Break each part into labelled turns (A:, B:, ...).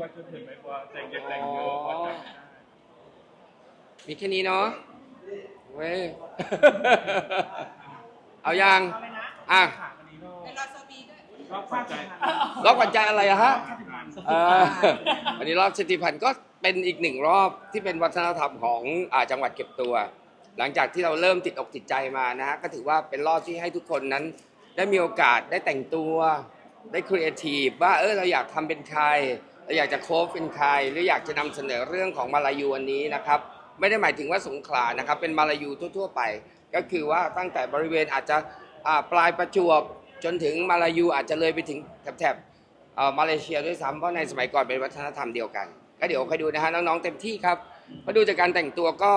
A: ว่าจะถึงไหมว่าแต่งเยอะแต่งเยอะพอจับได้
B: มีแค่นี้เนาะเว้ย เอายัง อะ
A: ถามอันนี้ก็
C: เป็นรอสบีด้วย
A: รอบฝันใจ
B: รอบปัจจัยอะไรอะฮะเอ่อวันนี้รอบสติพันธ์ก็เป็นอีกหนึ่งรอบที่เป็นวัฒนธรรมของอาจังหวัดเก็บตัว หลังจากที่เราเริ่มติดอกติดใจมานะฮะก็ถือว่าเป็นรอบที่ให้ทุกคนนั้น ได้มีโอกาสได้แต่งตัว ได้ครีเอทีฟว่าเออเราอยากทำเป็นใคร เราอยากจะโค้ชเป็นใครหรืออยากจะนำเสนอเรื่องของมาลายูอันนี้นะครับไม่ได้หมายถึงว่าสงขลานะครับเป็นมาลายูทั่ว ๆ ไป ก็คือว่าตั้งแต่บริเวณอาจจะปลายประจวบจนถึงมาลายูอาจจะเลยไปถึงแถบมาเลเซียด้วยซ้ำเพราะในสมัยก่อนเป็นวัฒนธรรมเดียวกัน ก็เดี๋ยวคอยดูนะฮะน้องๆเต็มที่ครับมาดูจากการแต่งตัวก็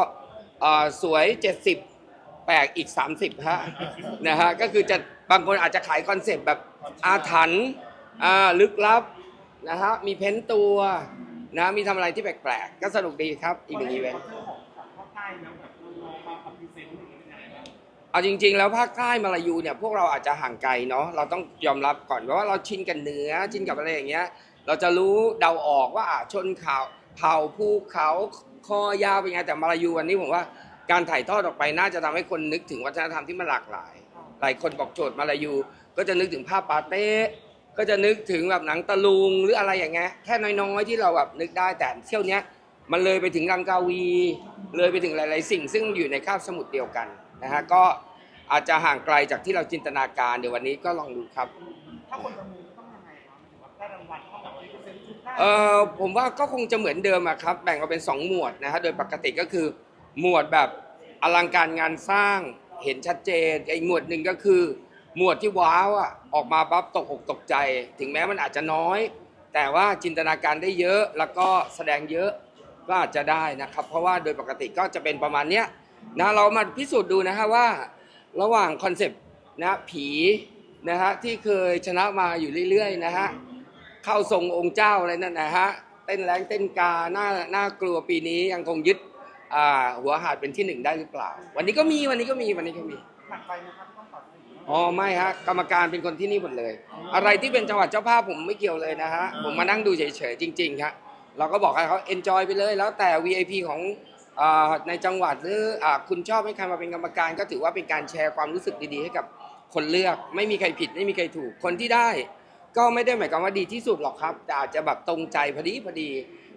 B: เอ่อสวย 70 แปลกอีก 30ฮะนะฮะก็คือจะบางคนอาจจะขายคอนเซปต์แบบอาถรรพ์ลึกลับ นะฮะมีเพ้นท์ตัวนะมีทำอะไรที่แปลกๆ ก็สนุกดีครับ อีกหนึ่งอีเวนต์
A: เอา
B: จริง ๆ แล้วภาคใต้มาลายูเนี่ยพวกเราอาจจะห่างไกลเนาะเราต้องยอมรับก่อนเพราะว่าเราชินกับเนื้อชินกับอะไรอย่างเงี้ย เราจะรู้เดาออกว่าอะชนเขาเผ่าภูเขาคอยาวเป็นไงแต่มาลายูวันนี้ผมว่าการถ่ายทอดออกไปน่าจะทำให้คนนึกถึงวัฒนธรรมที่มันหลากหลาย หลายคนบอกโจทย์มาลายู ก็จะนึกถึงภาพปาเต้ ก็จะนึกถึงแบบหนังตะลุงหรืออะไรอย่างเงี้ยแค่น้อยๆที่เราแบบนึกได้แต่เที่ยวเนี้ยมันเลยไปถึงรังกาวี เลยไปถึงหลาย ๆ สิ่ง ซึ่งอยู่ในคาบสมุทรเดียวกันนะฮะก็อาจจะห่างไกลจากที่เราจินตนาการเดี๋ยววันนี้ก็ลองดูครับ
A: ถ้าคนประมูลต้องยังไงครับถึงว่าได้รางวัลเท่ากับพรีเซนต์ชุดได้
B: เออผมว่าก็คงจะเหมือนเดิมอะครับ แบ่งออกเป็น 2 หมวดนะฮะโดยปกติก็คือ หมวดแบบอลังการงานสร้างเห็นชัดเจนอีกหมวดหนึ่งก็คือ หมวดที่ว้าวอะออกมาปั๊บตกอกตกใจ ถึงแม้มันอาจจะน้อย แต่ว่าจินตนาการได้เยอะแล้วก็แสดงเยอะก็อาจจะได้นะครับ เพราะว่าโดยปกติก็จะเป็นประมาณเนี้ยนะเรามาพิสูจน์ดูนะฮะว่า ระหว่างคอนเซปต์นะผีนะฮะที่เคยชนะมาอยู่เรื่อยๆนะฮะเข้าทรงองค์เจ้าอะไรนั่นนะฮะเต้นแรงเต้นกาหน่าหน่ากลัวปีนี้ยังคงยึด อ่าหัวหาดเป็นที่หนึ่งได้หรือเปล่า วันนี้ก็มีวันนี้ก็มีวันนี้ก็มี
A: หนักไปนะครับที่ต้องตัดสิน
B: อ๋อไม่ฮะกรรมการเป็นคนที่นี่หมดเลย อะไรที่เป็นจังหวัดเจ้าภาพผมไม่เกี่ยวเลยนะฮะผมมานั่งดูเฉยๆจริงๆครับเราก็บอกให้เขา enjoy ไปเลยแล้วแต่ VIP ของอ่าในจังหวัดหรืออ่าคุณชอบให้ใครมาเป็นกรรมการ ก็ถือว่าเป็นการแชร์ความรู้สึกดีๆให้กับคนเลือก ไม่มีใครผิดไม่มีใครถูกคนที่ได้ ก็ไม่ได้หมายความว่าดีที่สุดหรอกครับแต่อาจจะแบบตรงใจพอดีพอดี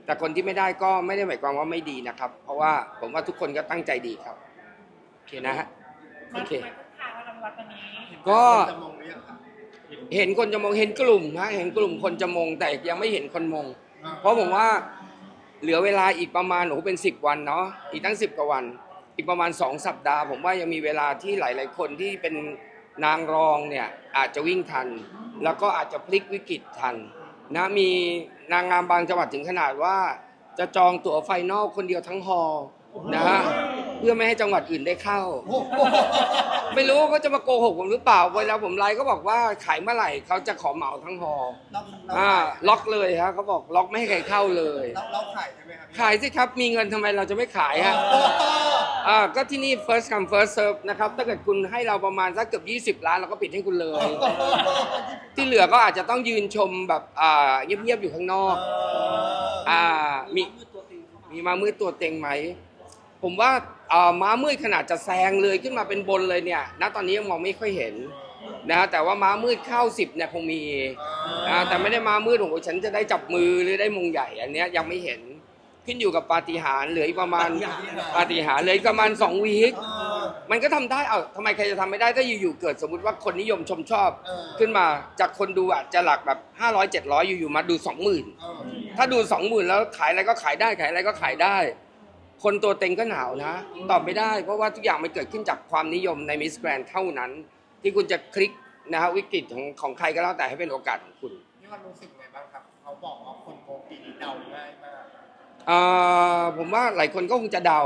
B: แต่คนที่ไม่ได้ก็ไม่ได้หมายความว่าไม่ดีนะครับ เพราะว่าผมว่าทุกคนก็ตั้งใจดีครับโอเคนะฮะโอเคก็
A: จะมองหรือยังครับ
B: เห็นคนจะมองเห็นกลุ่มฮะเห็นกลุ่มคนจะมองแต่ยังไม่เห็นคนมองเพราะผมว่าเหลือเวลาอีกประมาณโอ้โหเป็นสิบวันเนาะอีกตั้งสิบกว่าวัน อีกประมาณสองสัปดาห์ ผมว่ายังมีเวลาที่หลาย ๆ คนที่เป็นนางรองเนี่ยอาจจะวิ่งทัน แล้วก็อาจจะพลิกวิกฤตทันนะมี นางงามบางจังหวัดถึงขนาดว่า จะจองตั๋วไฟนอลคนเดียวทั้งฮอลล์ นะฮะเพื่อไม่ให้จังหวัดอื่นได้เข้า ไม่รู้เขาจะมาโกหกผมหรือเปล่าเวลาผมไลน์ก็บอกว่าขายเมื่อไหร่เขาจะขอเหมาทั้งฮอลล์
D: เราเรา
B: อ่าล็อกเลยฮะเขาบอกล็อกไม่ให้ใครเข้าเลย
D: เราเราขายใช่ไหมครับพี่
B: ขายสิครับมีเงินทำไมเราจะไม่ขายฮะ
D: โอ้โห
B: อ่าก็ที่นี่ first come first serve นะครับ ถ้าเกิดคุณให้เราประมาณสักเกือบ20 ล้านเราก็ปิดให้คุณเลย ที่เหลือก็อาจจะต้องยืนชมแบบอ่าเงียบๆอยู่ข้างนอก อ่ามีมีม้ามืดตัวเต็งไหม ผมว่าอ่าม้ามืดขนาดจะแซงเลยขึ้นมาเป็นบนเลยเนี่ยณตอนนี้ยังมองไม่ค่อยเห็นนะฮะแต่ว่าม้ามืดเข้าสิบเนี่ยคงมีนะแต่ไม่ได้ม้ามืดโอ้โหฉันจะได้จับมือหรือได้มงใหญ่อันเนี้ยยังไม่เห็นขึ้นอยู่กับปาฏิหาริย์เหลืออีกประมาณปาฏิหาริย์เหลืออีกประมาณสองวีค
D: เออ
B: มันก็ทำได้เอ้าทำไมใครจะทำไม่ได้ถ้าอยู่ๆเกิดสมมติว่าคนนิยมชมชอบ
D: เออ
B: ขึ้นมาจากคนดูอาจจะหลักแบบ500 700อยู่ๆมาดู20,000
D: เออ
B: ถ้าดู20,000แล้วขายอะไรก็ขายได้ขายอะไรก็ขายได้ คนตัวเต็งก็หนาวนะ ตอบไม่ได้ เพราะว่าทุกอย่างมันเกิดขึ้นจากความนิยมในมิสแกรนเท่านั้น ที่คุณจะคลิกนะฮะวิกฤตของของใครก็แล้วแต่ให้เป็นโอกาสของคุณ
D: นี่มันรู้สึกไงบ้างครับเขาบอกว่าคนโกงปีนี้เดาง่ายมาก
B: เอ่อผมว่าหลายคนก็คงจะเดา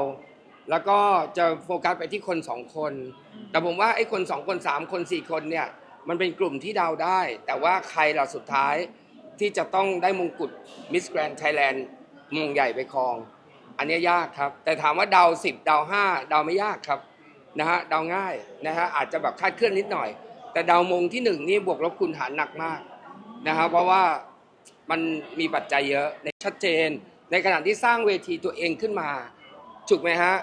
B: แล้วก็จะโฟกัสไปที่คนสองคน แต่ผมว่าไอ้คนสองคนสามคนสี่คนเนี่ยมันเป็นกลุ่มที่เดาได้ แต่ว่าใครเราสุดท้ายที่จะต้องได้มงกุฎมิสแกรน n d ไทยแลนด์มงใหญ่ไปครอง อันนี้ยากครับ แต่ถามว่าเดาสิบเดาห้าเดาไม่ยากครับนะฮะเดาง่ายนะฮะอาจจะแบบคาดเคลื่อนนิดหน่อย แต่เดามงที่หนึ่งนี่บวกลบคูณหารหนักมากนะฮะเพราะว่ามันมีปัจจัยเยอะในชัดเจน ในขณะที่สร้างเวทีตัวเองขึ้นมาถูกไหมฮะ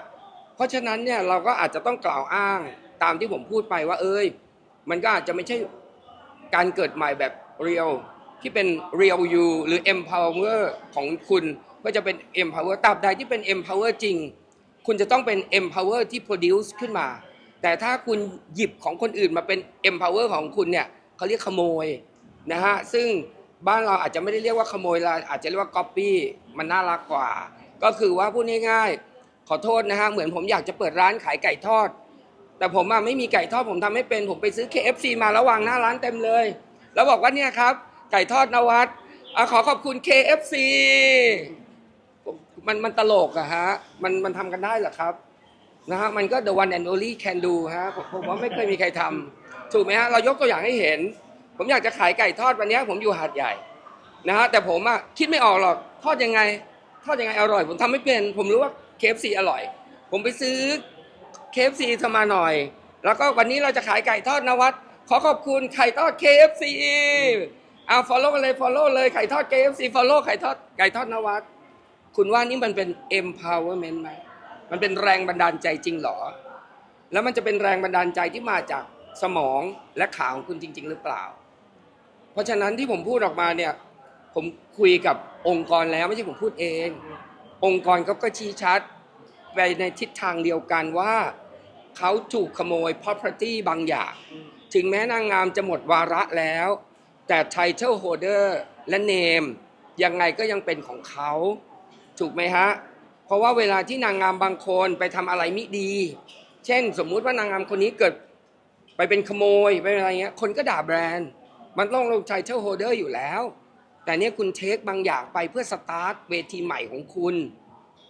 B: เพราะฉะนั้นเนี่ยเราก็อาจจะต้องกล่าวอ้างตามที่ผมพูดไปว่า เอ้ย มันก็อาจจะไม่ใช่การเกิดใหม่แบบเรียลที่เป็น real you หรือ empower ของคุณ ก็จะเป็น empower ตราบใดที่เป็น empower จริง คุณจะต้องเป็น empower ที่ produce ขึ้นมา แต่ถ้าคุณหยิบของคนอื่นมาเป็น empower ของคุณเนี่ยเขาเรียกขโมยนะฮะซึ่งบ้านเราอาจจะไม่ได้เรียกว่าขโมยเราอาจจะเรียกว่า copy มันน่ารักกว่า ก็คือว่าพูดง่ายๆ ขอโทษนะฮะเหมือนผมอยากจะเปิดร้านขายไก่ทอด แต่ผมอะไม่มีไก่ทอดผมทำไม่เป็น ผมไปซื้อ KFC มาแล้ววางหน้าร้านเต็มเลย แล้วบอกว่าเนี่ยครับไก่ทอดนวัดอขอขอบคุณ KFC มันมันตลกอะฮะ มันมันทำกันได้เหรอครับนะฮะมันก็ the one and only can do ฮะผมผมว่าไม่เคยมีใครทำถูกไหมฮะเรายกตัวอย่างให้เห็น ผมอยากจะขายไก่ทอดวันเนี้ยผมอยู่หาดใหญ่นะฮะแต่ผมอะคิดไม่ออกหรอกทอดยังไง ทอดยังไงอร่อย ผมทำไม่เป็น ผมรู้ว่า KFC อร่อย ผมไปซื้อ KFC ทำมาหน่อย แล้วก็วันนี้เราจะขายไก่ทอดนวัด ขอขอบคุณไก่ทอด KFC เอา follow กันเลย follow เลยไก่ทอด KFC follow ไก่ทอดไก่ทอดนวัด คุณว่านี่มันเป็น empowerment ไหมมันเป็นแรงบันดาลใจจริงหรอ แล้วมันจะเป็นแรงบันดาลใจที่มาจากสมองและขาของคุณจริง ๆ หรือเปล่า เพราะฉะนั้นที่ผมพูดออกมาเนี่ย ผมคุยกับองค์กรแล้วไม่ใช่ผมพูดเอง องค์กรเขาก็ชี้ชัดไปในทิศทางเดียวกันว่าเขาถูกขโมย property บางอย่าง ถึงแม้นางงามจะหมดวาระแล้ว แต่ title holder และ name ยังไงก็ยังเป็นของเขา ถูกไหมฮะ เพราะว่าเวลาที่นางงามบางคนไปทำอะไรไม่ดี เช่น สมมุติว่านางงามคนนี้เกิดไปเป็นขโมยไปอะไรเงี้ย คนก็ด่าแบรนด์ มันต้องลง title holder อยู่แล้ว แต่เนี่ยคุณเทคบางอย่างไปเพื่อสตาร์ทเวทีใหม่ของคุณ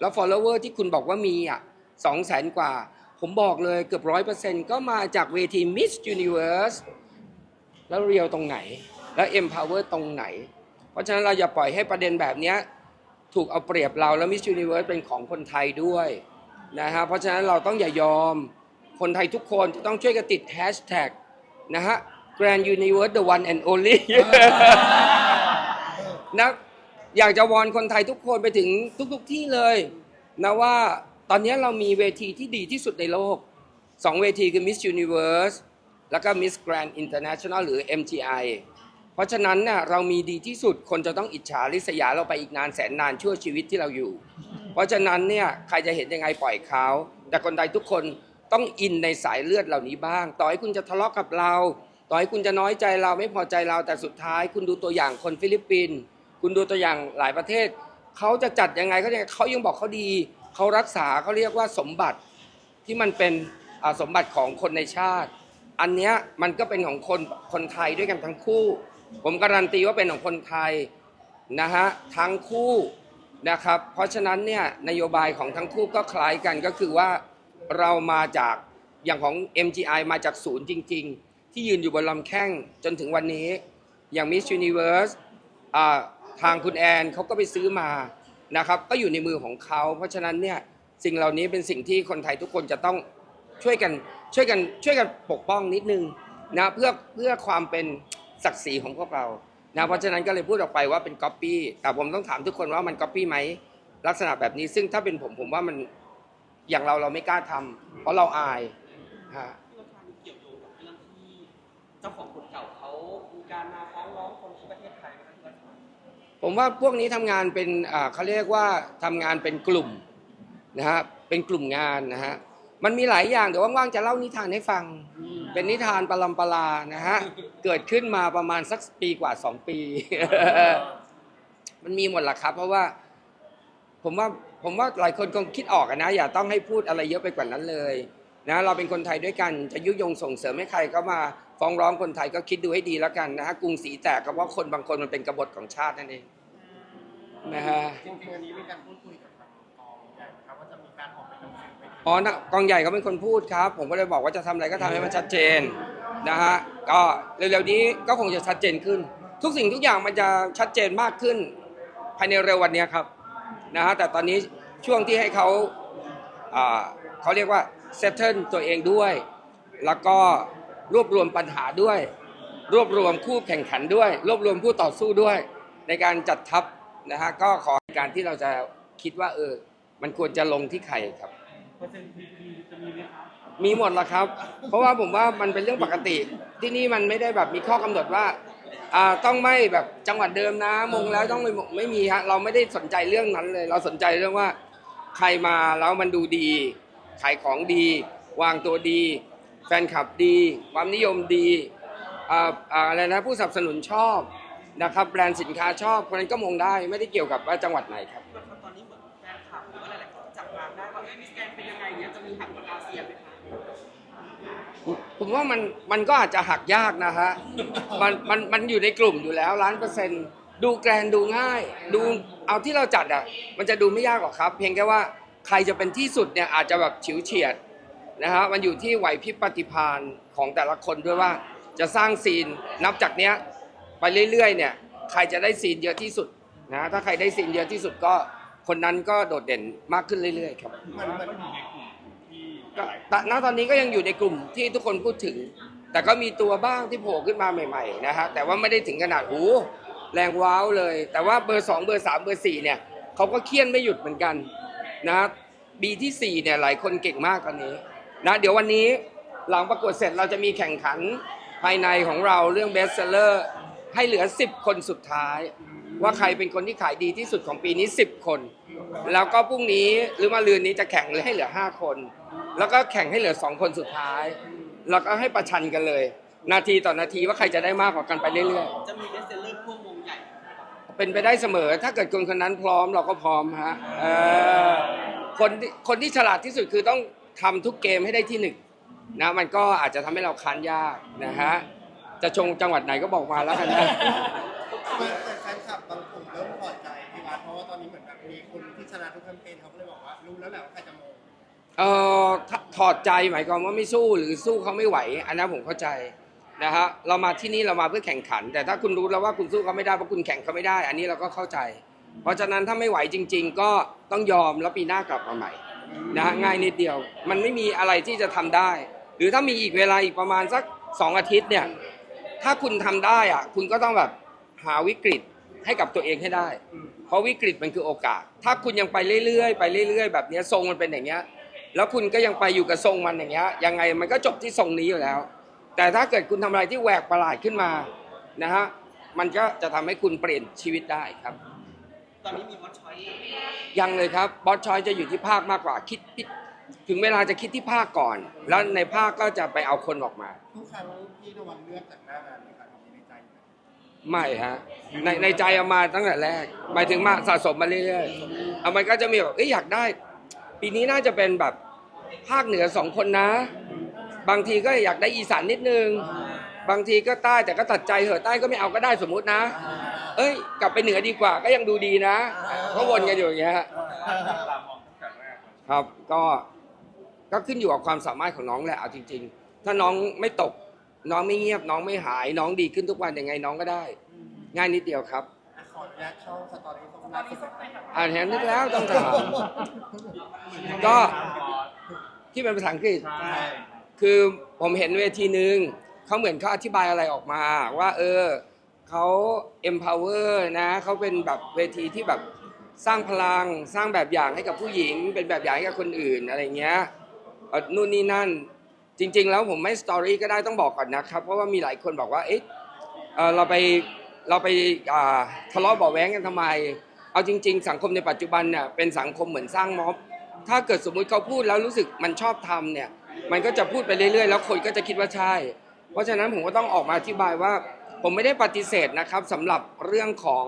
B: แล้ว follower ที่คุณบอกว่ามีอะสองแสนกว่า ผมบอกเลยเกือบร้อยเปอร์เซ็นต์ก็มาจากเวที Miss Universe แล้วเรียวตรงไหน แล้ว empower ตรงไหน เพราะฉะนั้นเราอย่าปล่อยให้ประเด็นแบบเนี้ย ถูกเอาเปรียบเราแล้ว Miss Universe เป็นของคนไทยด้วยนะฮะเพราะฉะนั้นเราต้องอย่ายอมคนไทยทุกคนจะต้องช่วยกันติด hashtag นะฮะ Grand Universe the one and only นะอยากจะวอนคนไทยทุกคนไปถึงทุกๆที่เลยนะว่าตอนนี้เรามีเวทีที่ดีที่สุดในโลกสองเวทีคือ Miss Universe แล้วก็ Miss Grand International หรือ MGI เพราะฉะนั้นน่ะเรามีดีที่สุดคนจะต้องอิจฉาริษยาเราไปอีกนานแสนนานชั่วชีวิตที่เราอยู่ เพราะฉะนั้นเนี่ยใครจะเห็นยังไงปล่อยเขาแต่คนไทยทุกคนต้องอินในสายเลือดเหล่านี้บ้าง ต่อให้คุณจะทะเลาะกับเรา ต่อให้คุณจะน้อยใจเราไม่พอใจเราแต่สุดท้าย คุณดูตัวอย่างคนฟิลิปปินส์คุณดูตัวอย่างหลายประเทศเขาจะจัดยังไงเขาจะเขายังบอกเขาดีเขารักษาเขาเรียกว่าสมบัติที่มันเป็นสมบัติของคนในชาติ อันเนี้ยมันก็เป็นของคนคนไทยด้วยกันทั้งคู่ ผมการันตีว่าเป็นของคนไทยนะฮะทั้งคู่นะครับ เพราะฉะนั้นเนี่ยนโยบายของทั้งคู่ก็คล้ายกันก็คือว่าเรามาจากอย่างของ MGI มาจากศูนย์จริง ๆ ที่ยืนอยู่บนลำแข้งจนถึงวันนี้ อย่าง Miss Universe อ่าทางคุณแอนเขาก็ไปซื้อมานะครับ ก็อยู่ในมือของเขา เพราะฉะนั้นเนี่ยสิ่งเหล่านี้เป็นสิ่งที่คนไทยทุกคนจะต้องช่วยกันช่วยกันช่วยกันปกป้องนิดนึงนะเพื่อเพื่อความเป็น ศักดิ์ศรีของพวกเรานะเพราะฉะนั้นก็เลยพูดออกไปว่าเป็นก๊อปปี้แต่ผมต้องถามทุกคนว่ามันก๊อปปี้ไหมลักษณะแบบนี้ซึ่งถ้าเป็นผมผมว่ามันอย่างเราเราไม่กล้าทำเพราะเราอายฮะ
A: ที่ราคาเกี่ยวโยงกับเรื่องที่เจ้าของคนเก่าเขามีการมาฟ้องร้องคนที่ประเทศไทยนะครับที่ราชมัง
B: ผมว่าพวกนี้ทำงานเป็นอ่าเขาเรียกว่าทำงานเป็นกลุ่มนะฮะเป็นกลุ่มงานนะฮะมันมีหลายอย่างเดี๋ยวว่างๆจะเล่านิทานให้ฟัง เป็นนิทานปลำปลานะฮะ เกิดขึ้นมาประมาณสักปีกว่าสองปี มันมีหมดละครับ เพราะว่า ผมว่าผมว่าหลายคนคงคิดออกอะนะ อย่าต้องให้พูดอะไรเยอะไปกว่านั้นเลยนะเราเป็นคนไทยด้วยกันจะยุยงส่งเสริมให้ใครก็มาฟ้องร้องคนไทยก็คิดดูให้ดีแล้วกันนะฮะกรุงศรีแตกก็เพราะคนบางคนมันเป็นกบฏของชาตินั่นเองนะฮะ
D: จริงๆอันนี้มีการพูดคุยกับทางกองใหญ่ครับว่าจะมีการออกเป็นหนังสือไปถึง
B: อ๋อนักกองใหญ่เขาเป็นคนพูดครับ ผมก็เลยบอกว่าจะทำอะไรก็ทำให้มันชัดเจน นะฮะก็เร็วๆนี้ก็คงจะชัดเจนขึ้น ทุกสิ่งทุกอย่างมันจะชัดเจนมากขึ้น ภายในเร็ววันนี้ครับนะฮะแต่ตอนนี้ช่วงที่ให้เขาเขาเรียกว่าเซตเทิลตัวเองด้วย แล้วก็รวบรวมปัญหาด้วย รวบรวมคู่แข่งขันด้วย รวบรวมผู้ต่อสู้ด้วย ในการจัดทัพนะฮะก็ขอการที่เราจะคิดว่าเออมันควรจะลงที่ใครครับ
D: เปอร์เซ็นต์ PP จะมีไหมครับ
B: มีหมดละครับ เพราะว่าผมว่ามันเป็นเรื่องปกติ ที่นี่มันไม่ได้แบบมีข้อกำหนดว่าอ่าต้องไม่แบบจังหวัดเดิมนะมงแล้วต้องไม่ไม่มีฮะเราไม่ได้สนใจเรื่องนั้นเลย เราสนใจเรื่องว่าใครมาแล้วมันดูดี ขายของดี วางตัวดี แฟนคลับดี ความนิยมดีอ่าอะไรนะผู้สนับสนุนชอบนะครับแบรนด์สินค้าชอบคนนั้นก็มงได้ไม่ได้เกี่ยวกับว่าจังหวัดไหนครับ
A: ตอนนี้เหมือนแฟนคลับหรือว่าหลายๆคนจับตาได้ว่าเอ้ยมิสแกนเป็นยังไงเนี้ยจะมีหักปากกาเซียนไหม
B: ผมว่ามันมันก็อาจจะหักยากนะฮะมันมันมันอยู่ในกลุ่มอยู่แล้วล้านเปอร์เซ็นต์ดูแกรนดูง่าย ดูเอาที่เราจัดอะมันจะดูไม่ยากหรอกครับ เพียงแค่ว่าใครจะเป็นที่สุดเนี่ยอาจจะแบบฉิวเฉียดนะฮะมันอยู่ที่ไหวพริบปฏิภาณของแต่ละคนด้วยว่าจะสร้างซีนนับจากเนี้ยไปเรื่อยๆเนี่ยใครจะได้ซีนเยอะที่สุดนะถ้าใครได้ซีนเยอะที่สุดก็คนนั้นก็โดดเด่นมากขึ้นเรื่อยๆครับ
D: มันมันอยู่ใน
B: ณตอนนี้ก็ยังอยู่ในกลุ่มที่ทุกคนพูดถึง แต่ก็มีตัวบ้างที่โผล่ขึ้นมาใหม่ๆนะฮะแต่ว่าไม่ได้ถึงขนาดหูแรงว้าวเลย แต่ว่าเบอร์สองเบอร์สามเบอร์สี่เนี่ยเขาก็เคี่ยนไม่หยุดเหมือนกันนะบีที่สี่เนี่ยหลายคนเก่งมากตอนนี้นะเดี๋ยววันนี้หลังประกวดเสร็จเราจะมีแข่งขันภายในของเราเรื่องเบสเซอร์ให้เหลือ 10 คนสุดท้าย ว่าใครเป็นคนที่ขายดีที่สุดของปีนี้ 10 คน แล้วก็พรุ่งนี้หรือมาลืนนี้จะแข่งเลยให้เหลือ 5 คน แล้วก็แข่งให้เหลือ 2 คนสุดท้าย แล้วก็ให้ประชันกันเลย นาทีต่อนาทีว่าใครจะได้มากกว่ากันไปเรื่อย
A: จะมีเบสเซลเลอร์พ่วงวงใหญ่
B: ๆเป็นไปได้เสมอ ถ้าเกิดคนคนนั้นพร้อมเราก็พร้อมฮะเออคนที่คนที่ฉลาดที่สุดคือต้องทำทุกเกมให้ได้ที่หนึ่งนะมันก็อาจจะทำให้เราค้านยากนะฮะ จะชงจังหวัดไหนก็บอกมาแล้วกันนะ
D: นที่ชนะทุกแคมเปญเขาก็เลยบอกว่ารู้แล้วแหละว่าใครจะมง
B: เอ่อถถอดใจหมายความว่าไม่สู้หรือสู้เขาไม่ไหว อันนั้นผมเข้าใจนะฮะเรามาที่นี่เรามาเพื่อแข่งขัน แต่ถ้าคุณรู้แล้วว่าคุณสู้เขาไม่ได้เพราะคุณแข่งเขาไม่ได้ อันนี้เราก็เข้าใจ เพราะฉะนั้นถ้าไม่ไหวจริง ๆ ก็ต้องยอมแล้วปีหน้ากลับมาใหม่นะฮะง่ายนิดเดียว มันไม่มีอะไรที่จะทำได้ หรือถ้ามีอีกเวลาอีกประมาณสักสองอาทิตย์เนี่ยถ้าคุณทำได้อะคุณก็ต้องแบบหาวิกฤต ให้กับตัวเองให้ได้ เพราะวิกฤตมันคือโอกาส ถ้าคุณยังไปเรื่อยๆไปเรื่อยๆแบบเนี้ยทรงมันเป็นอย่างเงี้ย แล้วคุณก็ยังไปอยู่กับทรงมันอย่างเงี้ยยังไงมันก็จบที่ทรงนี้อยู่แล้ว แต่ถ้าเกิดคุณทำอะไรที่แหวกประหลาดขึ้นมานะฮะมันก็จะทำให้คุณเปลี่ยนชีวิตได้ครับ
A: ตอนนี้มีวอตชอย
B: ยังเลยครับบอสชอยจะอยู่ที่ภาคมากกว่าคิดคิดถึงเวลาจะคิดที่ภาคก่อน แล้วในภาคก็จะไปเอาคนออกมา
D: ทุกครั้งที่นวันเลือกจากหน้างาน ไม่
B: ฮะในในใจเอามาตั้งแต่แรกหมายถึงมาสะสมมาเรื่อยๆเอามันก็จะมีแบบเอ้ยอยากได้ ปีนี้น่าจะเป็นแบบภาคเหนือสองคนนะ บางทีก็อยากได้อีสานนิดนึง บางทีก็ใต้แต่ก็ตัดใจเหอะใต้ก็ไม่เอาก็ได้สมมุตินะ เอ้ย กลับไปเหนือดีกว่าก็ยังดูดีนะก็วนกันอยู่อย่างเงี้ยครับก็ก็ขึ้นอยู่กับความสามารถของน้องแหละเอาจริง ๆ ถ้าน้องไม่ตก น้องไม่เงียบน้องไม่หาย น้องดีขึ้นทุกวันยังไงน้องก็ได้ ง่ายนิดเดียวครับ
D: ขออนุญาตช่องสตอรี่ส่งมาสุด
B: อ่านเห็นนึกแล้วต้องถามก็ที่เป็นภาษาอังกฤษ
D: ใช่
B: คือผมเห็นเวทีหนึ่งเขาเหมือนเขาอธิบายอะไรออกมา ว่า เออเขา empower นะเขาเป็นแบบเวทีที่แบบสร้างพลังสร้างแบบอย่างให้กับผู้หญิง เป็นแบบอย่างให้กับคนอื่นอะไรเงี้ยเอ่อนู่นนี่นั่น จริง ๆ แล้วผมไม่สตอรี่ก็ได้ต้องบอกก่อนนะครับ เพราะว่ามีหลายคนบอกว่าเอ๊ะเราไปเราไปทะเลาะเบาะแว้งกันทำไม เอาจริง ๆ สังคมในปัจจุบันเนี่ยเป็นสังคมเหมือนสร้างม็อบ ถ้าเกิดสมมุติเขาพูดแล้วรู้สึกมันชอบทำเนี่ย มันก็จะพูดไปเรื่อยๆ แล้วคนก็จะคิดว่าใช่ เพราะฉะนั้นผมก็ต้องออกมาอธิบายว่า ผมไม่ได้ปฏิเสธนะครับสำหรับเรื่องของ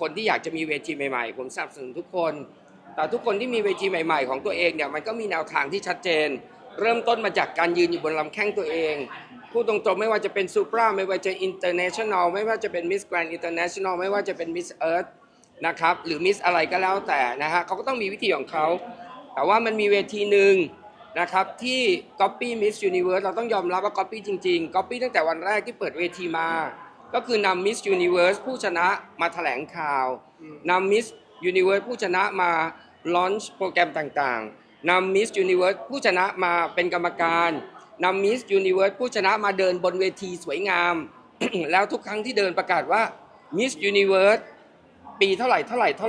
B: คนที่อยากจะมีเวทีใหม่ๆ ผมสนับสนุนทุกคน แต่ทุกคนที่มีเวทีใหม่ ๆ ของตัวเองเนี่ยมันก็มีแนวทางที่ชัดเจน เริ่มต้นมาจากการยืนอยู่บนลำแข้งตัวเองพูดตรงๆไม่ว่าจะเป็นซูปราไม่ว่าจะอินเตอร์เนชั่นแนลไม่ว่าจะเป็นมิสแกรนด์อินเตอร์เนชั่นแนลไม่ว่าจะเป็นมิสเอิร์ธนะครับหรือมิสอะไรก็แล้วแต่นะฮะเขาก็ต้องมีวิธีของเขาแต่ว่ามันมีเวทีหนึ่งนะครับที่ Copy Miss Universe เราต้องยอมรับว่า Copy จริง ๆ Copy ตั้งแต่วันแรกที่เปิดเวทีมา ก็คือนำ Miss Universe ผู้ชนะมาแถลงข่าวนำ Miss Universe ผู้ชนะมาลอนช์โปรแกรมต่างๆ นำมิสยูนิเวิร์สผู้ชนะมาเป็นกรรมการนำมิสยูนิเวิร์สผู้ชนะมาเดินบนเวทีสวยงาม แล้วทุกครั้งที่เดินประกาศว่ามิสยูนิเวิร์สปีเท่าไหร่เท่าไหร่เท่าไหร่